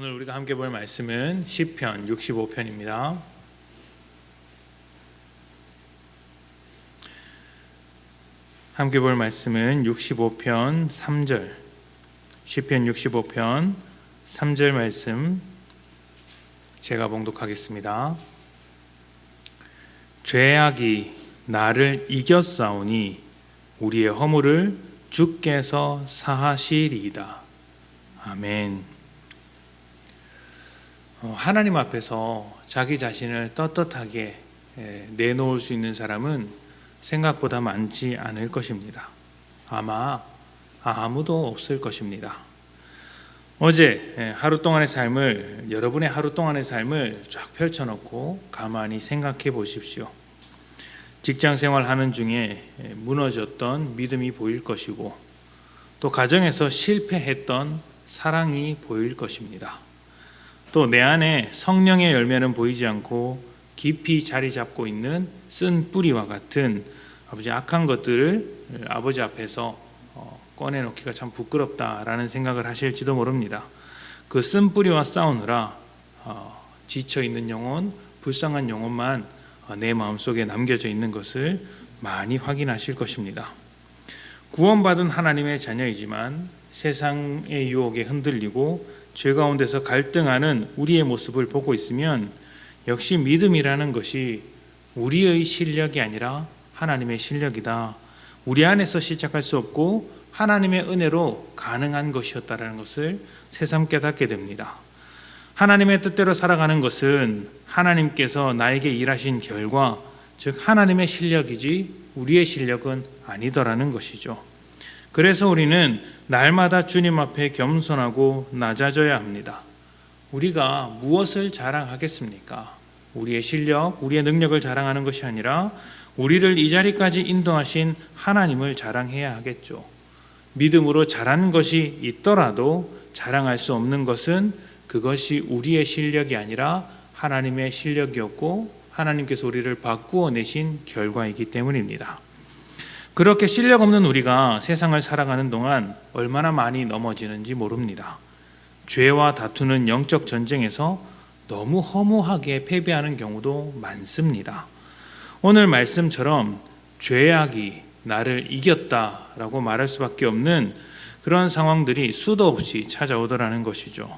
오늘 우리가 함께 볼 말씀은 시편 65편입니다. 함께 볼 말씀은 65편 3절. 시편 65편 3절 말씀 제가 봉독하겠습니다. 죄악이 나를 이겼사오니 우리의 허물을 주께서 사하시리이다. 아멘. 어, 하나님 앞에서 자기 자신을 떳떳하게 에, 내놓을 수 있는 사람은 생각보다 많지 않을 것입니다. 아마 아무도 없을 것입니다. 어제 에, 하루 동안의 삶을 여러분의 하루 동안의 삶을 쫙 펼쳐놓고 가만히 생각해 보십시오. 직장 생활하는 중에 에, 무너졌던 믿음이 보일 것이고 또 가정에서 실패했던 사랑이 보일 것입니다. 또 내 안에 성령의 열매는 보이지 않고 깊이 자리 잡고 있는 쓴 뿌리와 같은 아버지 악한 것들을 아버지 앞에서 어, 꺼내놓기가 참 부끄럽다라는 생각을 하실지도 모릅니다. 그 쓴 뿌리와 싸우느라 어, 지쳐 있는 영혼, 불쌍한 영혼만 어, 내 마음속에 남겨져 있는 것을 많이 확인하실 것입니다. 구원받은 하나님의 자녀이지만 세상의 유혹에 흔들리고 죄 가운데서 갈등하는 우리의 모습을 보고 있으면 역시 믿음이라는 것이 우리의 실력이 아니라 하나님의 실력이다. 우리 안에서 시작할 수 없고 하나님의 은혜로 가능한 것이었다라는 것을 새삼 깨닫게 됩니다. 하나님의 뜻대로 살아가는 것은 하나님께서 나에게 일하신 결과, 즉 하나님의 실력이지 우리의 실력은 아니더라는 것이죠. 그래서 우리는 날마다 주님 앞에 겸손하고 낮아져야 합니다. 우리가 무엇을 자랑하겠습니까? 우리의 실력, 우리의 능력을 자랑하는 것이 아니라 우리를 이 자리까지 인도하신 하나님을 자랑해야 하겠죠. 믿음으로 잘한 것이 있더라도 자랑할 수 없는 것은 그것이 우리의 실력이 아니라 하나님의 실력이었고 하나님께서 우리를 바꾸어 내신 결과이기 때문입니다. 그렇게 실력 없는 우리가 세상을 살아가는 동안 얼마나 많이 넘어지는지 모릅니다. 죄와 다투는 영적 전쟁에서 너무 허무하게 패배하는 경우도 많습니다. 오늘 말씀처럼 죄악이 나를 이겼다라고 말할 수밖에 없는 그런 상황들이 수도 없이 찾아오더라는 것이죠.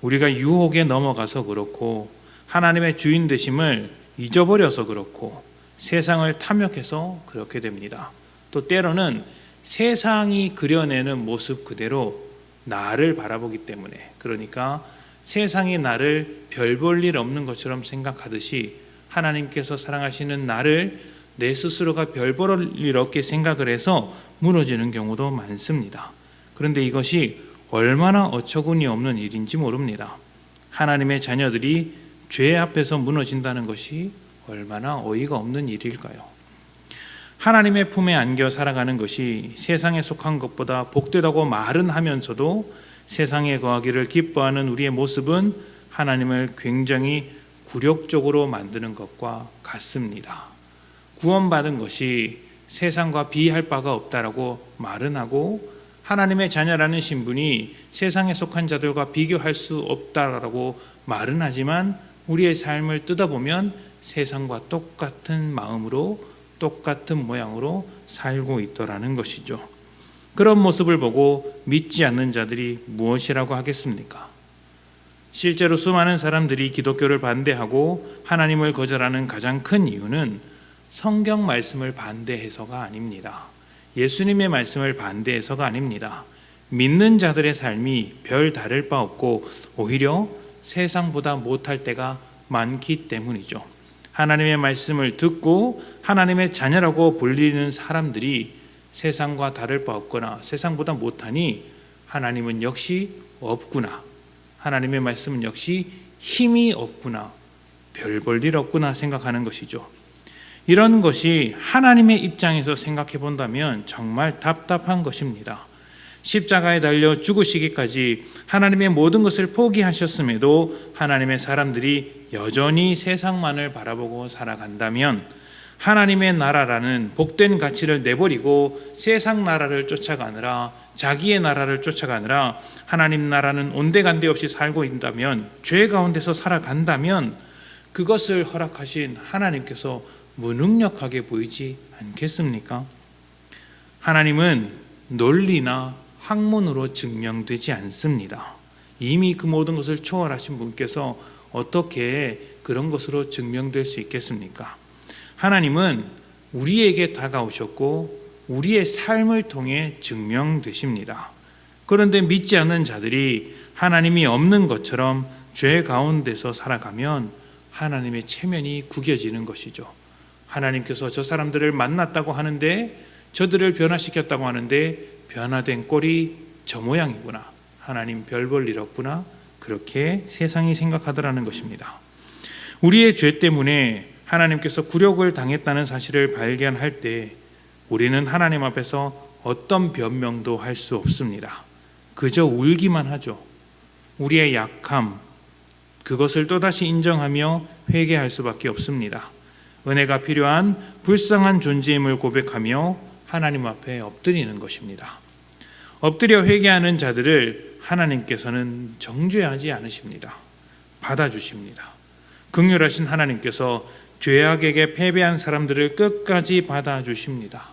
우리가 유혹에 넘어가서 그렇고 하나님의 주인 되심을 잊어버려서 그렇고 세상을 탐욕해서 그렇게 됩니다. 또 때로는 세상이 그려내는 모습 그대로 나를 바라보기 때문에 그러니까 세상이 나를 별 볼 일 없는 것처럼 생각하듯이 하나님께서 사랑하시는 나를 내 스스로가 별 볼 일 없게 생각을 해서 무너지는 경우도 많습니다. 그런데 이것이 얼마나 어처구니 없는 일인지 모릅니다. 하나님의 자녀들이 죄 앞에서 무너진다는 것이 얼마나 어이가 없는 일일까요? 하나님의 품에 안겨 살아가는 것이 세상에 속한 것보다 복되다고 말은 하면서도 세상에 거하기를 기뻐하는 우리의 모습은 하나님을 굉장히 굴욕적으로 만드는 것과 같습니다. 구원받은 것이 세상과 비할 바가 없다라고 말은 하고 하나님의 자녀라는 신분이 세상에 속한 자들과 비교할 수 없다라고 말은 하지만 우리의 삶을 뜯어보면 세상과 똑같은 마음으로 똑같은 모양으로 살고 있더라는 것이죠. 그런 모습을 보고 믿지 않는 자들이 무엇이라고 하겠습니까? 실제로 수많은 사람들이 기독교를 반대하고 하나님을 거절하는 가장 큰 이유는 성경 말씀을 반대해서가 아닙니다. 예수님의 말씀을 반대해서가 아닙니다. 믿는 자들의 삶이 별 다를 바 없고 오히려 세상보다 못할 때가 많기 때문이죠. 하나님의 말씀을 듣고 하나님의 자녀라고 불리는 사람들이 세상과 다를 바 없거나 세상보다 못하니 하나님은 역시 없구나. 하나님의 말씀은 역시 힘이 없구나. 별 볼 일 없구나 생각하는 것이죠. 이런 것이 하나님의 입장에서 생각해 본다면 정말 답답한 것입니다. 십자가에 달려 죽으시기까지 하나님의 모든 것을 포기하셨음에도 하나님의 사람들이 여전히 세상만을 바라보고 살아간다면 하나님의 나라라는 복된 가치를 내버리고 세상 나라를 쫓아가느라 자기의 나라를 쫓아가느라 하나님 나라는 온데간데 없이 살고 있다면 죄 가운데서 살아간다면 그것을 허락하신 하나님께서 무능력하게 보이지 않겠습니까? 하나님은 논리나 학문으로 증명되지 않습니다. 이미 그 모든 것을 초월하신 분께서 어떻게 그런 것으로 증명될 수 있겠습니까? 하나님은 우리에게 다가오셨고 우리의 삶을 통해 증명되십니다. 그런데 믿지 않는 자들이 하나님이 없는 것처럼 죄 가운데서 살아가면 하나님의 체면이 구겨지는 것이죠. 하나님께서 저 사람들을 만났다고 하는데 저들을 변화시켰다고 하는데 변화된 꼴이 저 모양이구나. 하나님 별 볼 일 없구나. 그렇게 세상이 생각하더라는 것입니다. 우리의 죄 때문에 하나님께서 굴욕을 당했다는 사실을 발견할 때 우리는 하나님 앞에서 어떤 변명도 할 수 없습니다. 그저 울기만 하죠. 우리의 약함, 그것을 또다시 인정하며 회개할 수밖에 없습니다. 은혜가 필요한 불쌍한 존재임을 고백하며 하나님 앞에 엎드리는 것입니다. 엎드려 회개하는 자들을 하나님께서는 정죄하지 않으십니다. 받아주십니다. 극률하신 하나님께서 죄악에게 패배한 사람들을 끝까지 받아주십니다.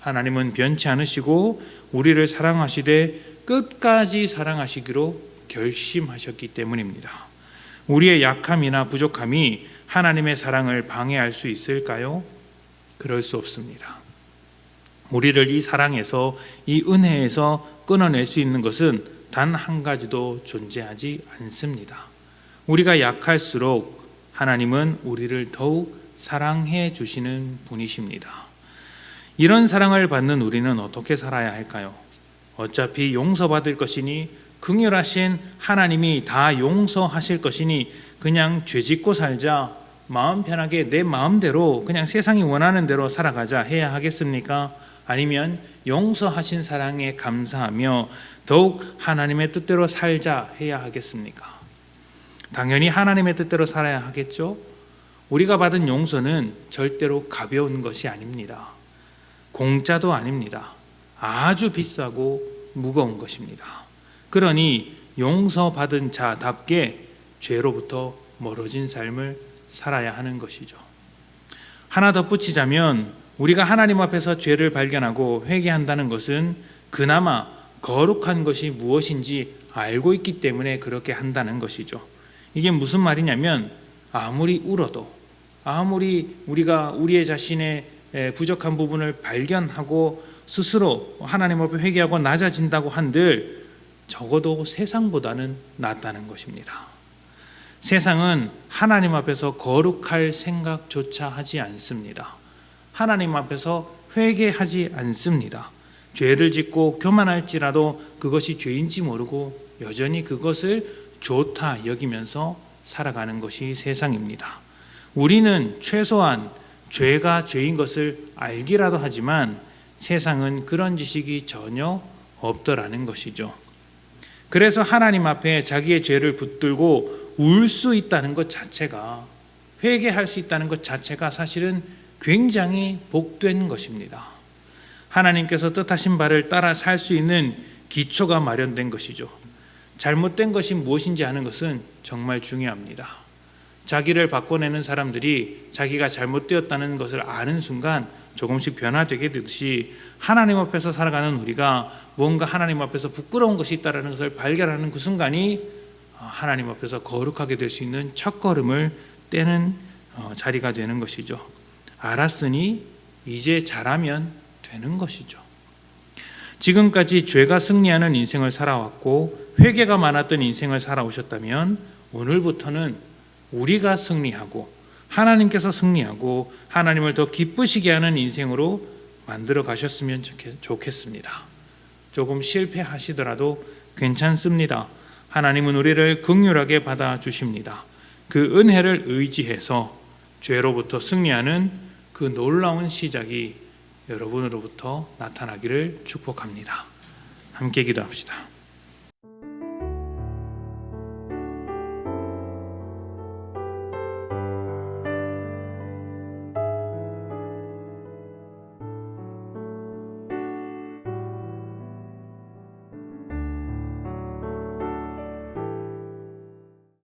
하나님은 변치 않으시고 우리를 사랑하시되 끝까지 사랑하시기로 결심하셨기 때문입니다. 우리의 약함이나 부족함이 하나님의 사랑을 방해할 수 있을까요? 그럴 수 없습니다. 우리를 이 사랑에서 이 은혜에서 끊어낼 수 있는 것은 단 한 가지도 존재하지 않습니다. 우리가 약할수록 하나님은 우리를 더욱 사랑해 주시는 분이십니다. 이런 사랑을 받는 우리는 어떻게 살아야 할까요? 어차피 용서받을 것이니 긍휼하신 하나님이 다 용서하실 것이니 그냥 죄 짓고 살자 마음 편하게 내 마음대로 그냥 세상이 원하는 대로 살아가자 해야 하겠습니까? 아니면 용서하신 사랑에 감사하며 더욱 하나님의 뜻대로 살자 해야 하겠습니까? 당연히 하나님의 뜻대로 살아야 하겠죠. 우리가 받은 용서는 절대로 가벼운 것이 아닙니다. 공짜도 아닙니다. 아주 비싸고 무거운 것입니다. 그러니 용서받은 자답게 죄로부터 멀어진 삶을 살아야 하는 것이죠. 하나 덧붙이자면 우리가 하나님 앞에서 죄를 발견하고 회개한다는 것은 그나마 거룩한 것이 무엇인지 알고 있기 때문에 그렇게 한다는 것이죠. 이게 무슨 말이냐면 아무리 울어도 아무리 우리가 우리의 자신의 부족한 부분을 발견하고 스스로 하나님 앞에 회개하고 낮아진다고 한들 적어도 세상보다는 낫다는 것입니다. 세상은 하나님 앞에서 거룩할 생각조차 하지 않습니다. 하나님 앞에서 회개하지 않습니다. 죄를 짓고 교만할지라도 그것이 죄인지 모르고 여전히 그것을 좋다 여기면서 살아가는 것이 세상입니다. 우리는 최소한 죄가 죄인 것을 알기라도 하지만 세상은 그런 지식이 전혀 없더라는 것이죠. 그래서 하나님 앞에 자기의 죄를 붙들고 울 수 있다는 것 자체가 회개할 수 있다는 것 자체가 사실은 굉장히 복된 것입니다. 하나님께서 뜻하신 바를 따라 살 수 있는 기초가 마련된 것이죠. 잘못된 것이 무엇인지 아는 것은 정말 중요합니다. 자기를 바꿔내는 사람들이 자기가 잘못되었다는 것을 아는 순간 조금씩 변화되게 되듯이 하나님 앞에서 살아가는 우리가 무언가 하나님 앞에서 부끄러운 것이 있다는 것을 발견하는 그 순간이 하나님 앞에서 거룩하게 될 수 있는 첫 걸음을 떼는 어, 자리가 되는 것이죠. 알았으니 이제 잘하면 되는 것이죠. 지금까지 죄가 승리하는 인생을 살아왔고 회개가 많았던 인생을 살아오셨다면 오늘부터는 우리가 승리하고 하나님께서 승리하고 하나님을 더 기쁘시게 하는 인생으로 만들어 가셨으면 좋겠습니다. 조금 실패하시더라도 괜찮습니다. 하나님은 우리를 극률하게 받아 주십니다. 그 은혜를 의지해서 죄로부터 승리하는 그 놀라운 시작이 여러분으로부터 나타나기를 축복합니다. 함께 기도합시다.